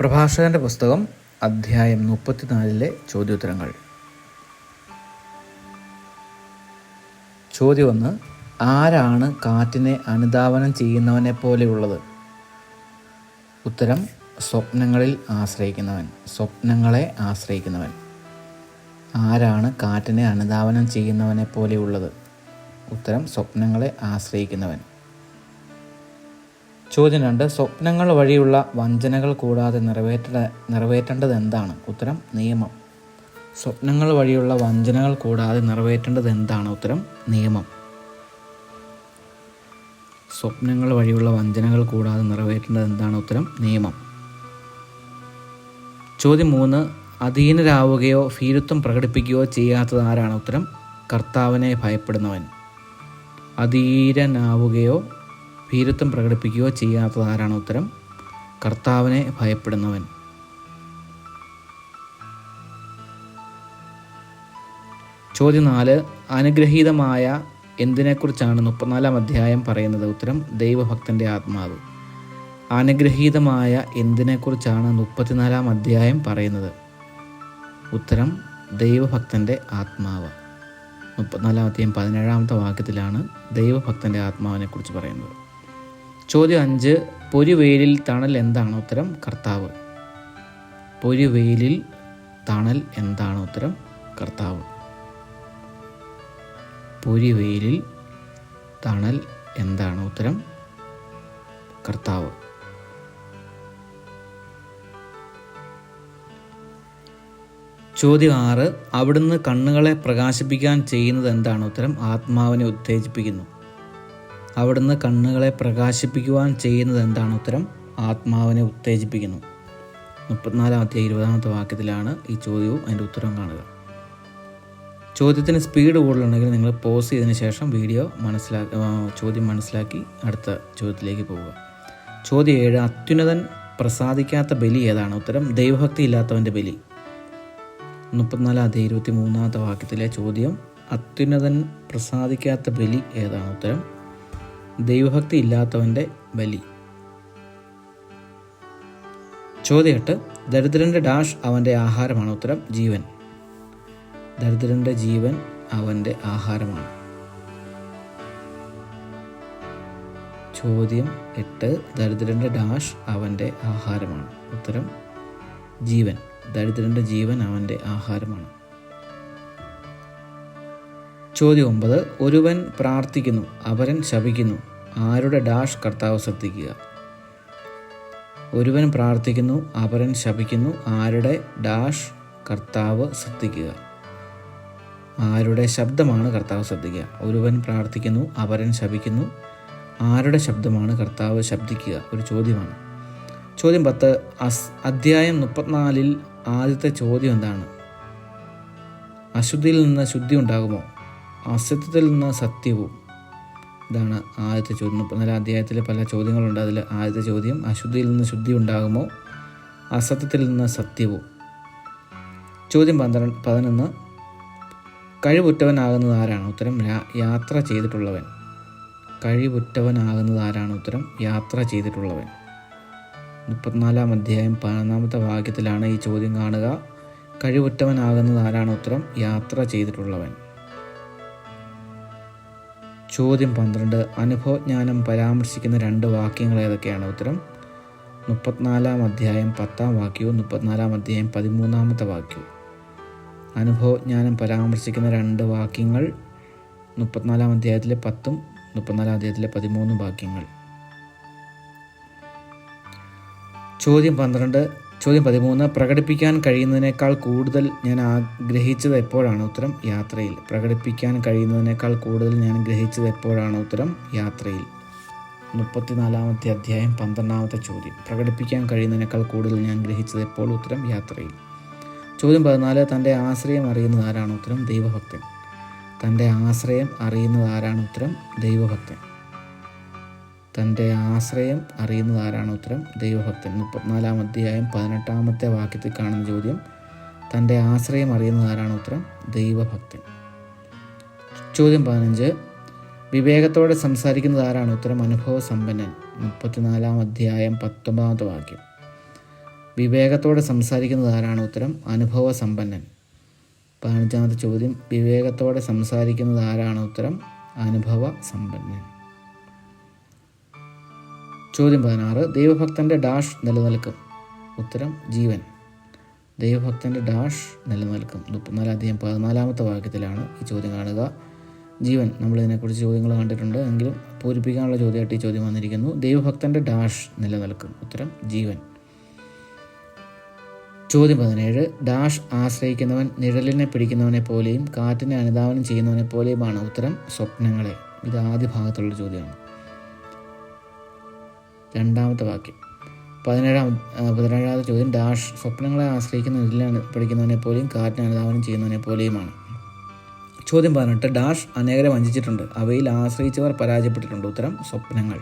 പ്രഭാഷകന്റെ പുസ്തകം അധ്യായം മുപ്പത്തിനാലിലെ ചോദ്യോത്തരങ്ങൾ. ചോദ്യം ഒന്ന് ആരാണ് കാറ്റിനെ അനുധാവനം ചെയ്യുന്നവനെ പോലെയുള്ളത്? ഉത്തരം സ്വപ്നങ്ങളിൽ ആശ്രയിക്കുന്നവൻ സ്വപ്നങ്ങളെ ആശ്രയിക്കുന്നവൻ. ആരാണ് കാറ്റിനെ അനുധാവനം ചെയ്യുന്നവനെ പോലെയുള്ളത്? ഉത്തരം സ്വപ്നങ്ങളെ ആശ്രയിക്കുന്നവൻ. ചോദ്യം രണ്ട് സ്വപ്നങ്ങൾ വഴിയുള്ള വഞ്ചനകൾ കൂടാതെ നിറവേറ്റ നിറവേറ്റേണ്ടത് എന്താണ് ഉത്തരം നിയമം. സ്വപ്നങ്ങൾ വഴിയുള്ള വഞ്ചനകൾ കൂടാതെ നിറവേറ്റേണ്ടത് എന്താണ് ഉത്തരം നിയമം. സ്വപ്നങ്ങൾ വഴിയുള്ള വഞ്ചനകൾ കൂടാതെ നിറവേറ്റേണ്ടത് എന്താണ് ഉത്തരം നിയമം. ചോദ്യം മൂന്ന് അധീനരാവുകയോ ഭീരുത്വം പ്രകടിപ്പിക്കുകയോ ചെയ്യാത്തത് ആരാണ്? ഉത്തരം കർത്താവിനെ ഭയപ്പെടുന്നവൻ. അധീരനാവുകയോ ഭീരുത്വം പ്രകടിപ്പിക്കുകയോ ചെയ്യാത്തത് ആരാണ് ഉത്തരം? കർത്താവിനെ ഭയപ്പെടുന്നവൻ. ചോദ്യം നാല് അനുഗ്രഹീതമായ എന്തിനെക്കുറിച്ചാണ് മുപ്പത്തിനാലാം അധ്യായം പറയുന്നത്? ഉത്തരം ദൈവഭക്തന്റെ ആത്മാവ്. അനുഗ്രഹീതമായ എന്തിനെക്കുറിച്ചാണ് മുപ്പത്തിനാലാം അധ്യായം പറയുന്നത്? ഉത്തരം ദൈവഭക്തന്റെ ആത്മാവ്. മുപ്പത്തിനാലാം അധ്യായം പതിനേഴാമത്തെ വാക്യത്തിലാണ് ദൈവഭക്തന്റെ ആത്മാവിനെക്കുറിച്ച് പറയുന്നത്. ചോദ്യം അഞ്ച് പൊരുവെയിലിൽ തണൽ എന്താണ് ഉത്തരം? കർത്താവ്. പൊരുവെയിലിൽ തണൽ എന്താണ് ഉത്തരം? കർത്താവ്. പൊരിവെയിലിൽ തണൽ എന്താണ് ഉത്തരം? കർത്താവ്. ചോദ്യം ആറ് അവിടുന്ന് കണ്ണുകളെ പ്രകാശിപ്പിക്കാൻ ചെയ്യുന്നത് എന്താണ് ഉത്തരം? ആത്മാവിനെ ഉത്തേജിപ്പിക്കുന്നു. അവിടുന്ന് കണ്ണുകളെ പ്രകാശിപ്പിക്കുവാൻ ചെയ്യുന്നത് എന്താണ് ഉത്തരം? ആത്മാവിനെ ഉത്തേജിപ്പിക്കുന്നു. മുപ്പത്തിനാലാമത്തെ ഇരുപതാമത്തെ വാക്യത്തിലാണ് ഈ ചോദ്യവും അതിന്റെ ഉത്തരവും കാണുക. ചോദ്യത്തിന് സ്പീഡ് കൂടുതലുണ്ടെങ്കിൽ നിങ്ങൾ പോസ് ചെയ്തതിന് ശേഷം വീഡിയോ മനസ്സിലാക്കി ചോദ്യം മനസ്സിലാക്കി അടുത്ത ചോദ്യത്തിലേക്ക് പോവുക. ചോദ്യം ഏഴ് അത്യുന്നതൻ പ്രസാദിക്കാത്ത ബലി ഏതാണ്? ഉത്തരം ദൈവഭക്തി ഇല്ലാത്തവന്റെ ബലി. മുപ്പത്തിനാലാമത്തെ ഇരുപത്തി മൂന്നാമത്തെ വാക്യത്തിലെ ചോദ്യം അത്യുന്നതൻ പ്രസാദിക്കാത്ത ബലി ഏതാണ്? ഉത്തരം ദൈവഭക്തി ഇല്ലാത്തവന്റെ ബലി. ചോദ്യം എട്ട്. ദരിദ്രന്റെ ഡാഷ് അവന്റെ ആഹാരമാണ്. ഉത്തരം ജീവൻ. ദരിദ്രന്റെ ജീവൻ അവന്റെ ആഹാരമാണ്. ചോദ്യം എട്ട്. ദരിദ്രന്റെ ഡാഷ് അവന്റെ ആഹാരമാണ്. ഉത്തരം ജീവൻ. ദരിദ്രന്റെ ജീവൻ അവന്റെ ആഹാരമാണ്. ചോദ്യം ഒമ്പത്. ഒരുവൻ പ്രാർത്ഥിക്കുന്നു അവരൻ ശപിക്കുന്നു ആരുടെ ഡാഷ് കർത്താവ് ശ്രദ്ധിക്കുക? ഒരുവൻ പ്രാർത്ഥിക്കുന്നു അപരൻ ശപിക്കുന്നു ആരുടെ ഡാഷ് കർത്താവ് ശ്രദ്ധിക്കുക? ആരുടെ ശബ്ദമാണ് കർത്താവ് ശ്രദ്ധിക്കുക? ഒരുവൻ പ്രാർത്ഥിക്കുന്നു അപരൻ ശപിക്കുന്നു ആരുടെ ശബ്ദമാണ് കർത്താവ് ശബ്ദിക്കുക? ഒരു ചോദ്യമാണ്. ചോദ്യം പത്ത്. അസ് അധ്യായം മുപ്പത്തിനാലിൽ ആദ്യത്തെ ചോദ്യം എന്താണ്? അശുദ്ധിയിൽ നിന്ന് ശുദ്ധി ഉണ്ടാകുമോ? അസത്യത്തിൽ നിന്ന് സത്യവും. ഇതാണ് ആദ്യത്തെ ചോദ്യം. മുപ്പത്തിനാല് അധ്യായത്തിൽ പല ചോദ്യങ്ങളുണ്ട്. അതിൽ ആദ്യത്തെ ചോദ്യം അശുദ്ധിയിൽ നിന്ന് ശുദ്ധി ഉണ്ടാകുമോ? അസത്യത്തിൽ നിന്ന് സത്യവും? ചോദ്യം പന്ത്രണ്ട് പതിനൊന്ന്. കഴിവുറ്റവനാകുന്നത് ആരാണ്? ഉത്തരം യാത്ര ചെയ്തിട്ടുള്ളവൻ. കഴിവുറ്റവനാകുന്നത് ആരാണ്? ഉത്തരം യാത്ര ചെയ്തിട്ടുള്ളവൻ. മുപ്പത്തിനാലാം അധ്യായം പതിനൊന്നാമത്തെ വാക്യത്തിലാണ് ഈ ചോദ്യം കാണുക. കഴിവുറ്റവനാകുന്നത് ആരാണ്? ഉത്തരം യാത്ര ചെയ്തിട്ടുള്ളവൻ. ചോദ്യം പന്ത്രണ്ട് അനുഭവജ്ഞാനം പരാമർശിക്കുന്ന രണ്ട് വാക്യങ്ങൾ ഏതൊക്കെയാണ്? ഉത്തരം മുപ്പത്തിനാലാം അധ്യായം പത്താം വാക്യവും മുപ്പത്തിനാലാം അധ്യായം പതിമൂന്നാമത്തെ വാക്യവും. അനുഭവജ്ഞാനം പരാമർശിക്കുന്ന രണ്ട് വാക്യങ്ങൾ മുപ്പത്തിനാലാം അധ്യായത്തിലെ പത്തും മുപ്പത്തിനാലാം അധ്യായത്തിലെ പതിമൂന്നും വാക്യങ്ങൾ. ചോദ്യം പന്ത്രണ്ട് ചോദ്യം പതിമൂന്ന് പ്രകടിപ്പിക്കാൻ കഴിയുന്നതിനേക്കാൾ കൂടുതൽ ഞാൻ ആഗ്രഹിച്ചത് എപ്പോഴാണ് ഉത്തരം? യാത്രയിൽ. പ്രകടിപ്പിക്കാൻ കഴിയുന്നതിനേക്കാൾ കൂടുതൽ ഞാൻ ഗ്രഹിച്ചത് എപ്പോഴാണ് ഉത്തരം? യാത്രയിൽ. മുപ്പത്തിനാലാമത്തെ അധ്യായം പന്ത്രണ്ടാമത്തെ ചോദ്യം. പ്രകടിപ്പിക്കാൻ കഴിയുന്നതിനേക്കാൾ കൂടുതൽ ഞാൻ ഗ്രഹിച്ചത് എപ്പോൾ ഉത്തരം? യാത്രയിൽ. ചോദ്യം പതിനാല് തന്റെ ആശ്രയം അറിയുന്നത് ആരാണ് ഉത്തരം? ദൈവഭക്തൻ. തന്റെ ആശ്രയം അറിയുന്നത് ആരാണ് ഉത്തരം? ദൈവഭക്തൻ. തന്റെ ആശ്രയം അറിയുന്നത് ആരാണ് ഉത്തരം? ദൈവഭക്തൻ. മുപ്പത്തിനാലാം അധ്യായം പതിനെട്ടാമത്തെ വാക്യത്തിൽ കാണുന്ന ചോദ്യം തന്റെ ആശ്രയം അറിയുന്നത് ആരാണ് ഉത്തരം? ദൈവഭക്തൻ. ചോദ്യം പതിനഞ്ച് വിവേകത്തോടെ സംസാരിക്കുന്നത് ആരാണ് ഉത്തരം? അനുഭവ സമ്പന്നൻ മുപ്പത്തിനാലാം അധ്യായം പത്തൊമ്പതാമത്തെ വാക്യം. വിവേകത്തോടെ സംസാരിക്കുന്നത് ആരാണ് ഉത്തരം? അനുഭവ സമ്പന്നൻ പതിനഞ്ചാമത്തെ ചോദ്യം വിവേകത്തോടെ സംസാരിക്കുന്നത് ആരാണ് ഉത്തരം? അനുഭവ സമ്പന്നൻ ചോദ്യം പതിനാറ്. ദൈവഭക്തന്റെ ഡാഷ് നിലനിൽക്കും. ഉത്തരം ജീവൻ. ദൈവഭക്തന്റെ ഡാഷ് നിലനിൽക്കും. മുപ്പത്തിനാല് അധികം പതിനാലാമത്തെ വാക്യത്തിലാണ് ഈ ചോദ്യം കാണുക. ജീവൻ നമ്മൾ ഇതിനെക്കുറിച്ച് ചോദ്യങ്ങൾ കണ്ടിട്ടുണ്ട്. എങ്കിലും പൂരിപ്പിക്കാനുള്ള ചോദ്യമായിട്ട് ഈ ചോദ്യം വന്നിരിക്കുന്നു. ദൈവഭക്തന്റെ ഡാഷ് നിലനിൽക്കും. ഉത്തരം ജീവൻ. ചോദ്യം പതിനേഴ്. ഡാഷ് ആശ്രയിക്കുന്നവൻ നിഴലിനെ പിടിക്കുന്നവനെ പോലെയും കാറ്റിനെ അനുധാവനം ചെയ്യുന്നവനെ പോലെയുമാണ് ഉത്തരം സ്വപ്നങ്ങളെ. ഇത് ആദ്യ ഭാഗത്തുള്ള ചോദ്യമാണ്. രണ്ടാമത്തെ വാക്യം. പതിനേഴാം പതിനേഴാമത്തെ ചോദ്യം ഡാഷ് സ്വപ്നങ്ങളെ ആശ്രയിക്കുന്ന ഇതിലാണ് പഠിക്കുന്നവനെ പോലെയും കാറ്റിന് അനുധാവനം ചെയ്യുന്നവനെ പോലെയുമാണ്. ചോദ്യം പതിനെട്ട് ഡാഷ് അനേകരെ വഞ്ചിച്ചിട്ടുണ്ട്. അവയിൽ ആശ്രയിച്ചവർ പരാജയപ്പെട്ടിട്ടുണ്ട്. ഉത്തരം സ്വപ്നങ്ങൾ.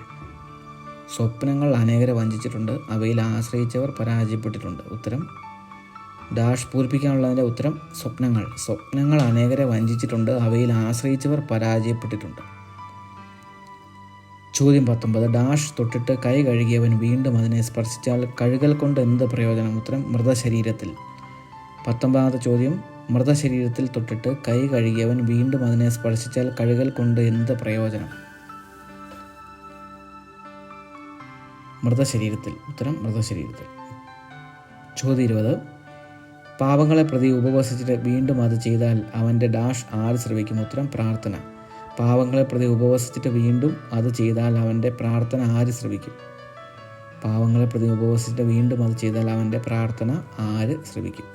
സ്വപ്നങ്ങൾ അനേകരെ വഞ്ചിച്ചിട്ടുണ്ട്. അവയിൽ ആശ്രയിച്ചവർ പരാജയപ്പെട്ടിട്ടുണ്ട്. ഉത്തരം ഡാഷ് പൂരിപ്പിക്കാനുള്ളതിന്റെ ഉത്തരം സ്വപ്നങ്ങൾ. സ്വപ്നങ്ങൾ അനേകരെ വഞ്ചിച്ചിട്ടുണ്ട്. അവയിൽ ആശ്രയിച്ചവർ പരാജയപ്പെട്ടിട്ടുണ്ട്. ചോദ്യം പത്തൊമ്പത്. ഡാഷ് തൊട്ടിട്ട് കൈ കഴുകിയവൻ വീണ്ടും അതിനെ സ്പർശിച്ചാൽ കഴുകൽ കൊണ്ട് എന്ത് പ്രയോജനം? ഉത്തരം മൃതശരീരത്തിൽ. പത്തൊമ്പതാമത്തെ ചോദ്യം മൃതശരീരത്തിൽ തൊട്ടിട്ട് കൈ കഴുകിയവൻ വീണ്ടും അതിനെ സ്പർശിച്ചാൽ കഴുകൽ കൊണ്ട് എന്ത് പ്രയോജനം? മൃതശരീരത്തിൽ. ഉത്തരം മൃതശരീരത്തിൽ. ചോദ്യം ഇരുപത്. പാപങ്ങളെ പ്രതി ഉപവസിച്ചിട്ട് വീണ്ടും അത് ചെയ്താൽ അവന്റെ ഡാഷ് ആര് ശ്രവിക്കും? ഉത്തരം പ്രാർത്ഥന. പാവങ്ങളെ പ്രതി ഉപവസിച്ചിട്ട് വീണ്ടും അത് ചെയ്താൽ അവന്റെ പ്രാർത്ഥന ആര് ശ്രവിക്കും? പാവങ്ങളെ പ്രതി ഉപവസിച്ചിട്ട് വീണ്ടും അത് ചെയ്താൽ അവന്റെ പ്രാർത്ഥന ആര് ശ്രവിക്കും?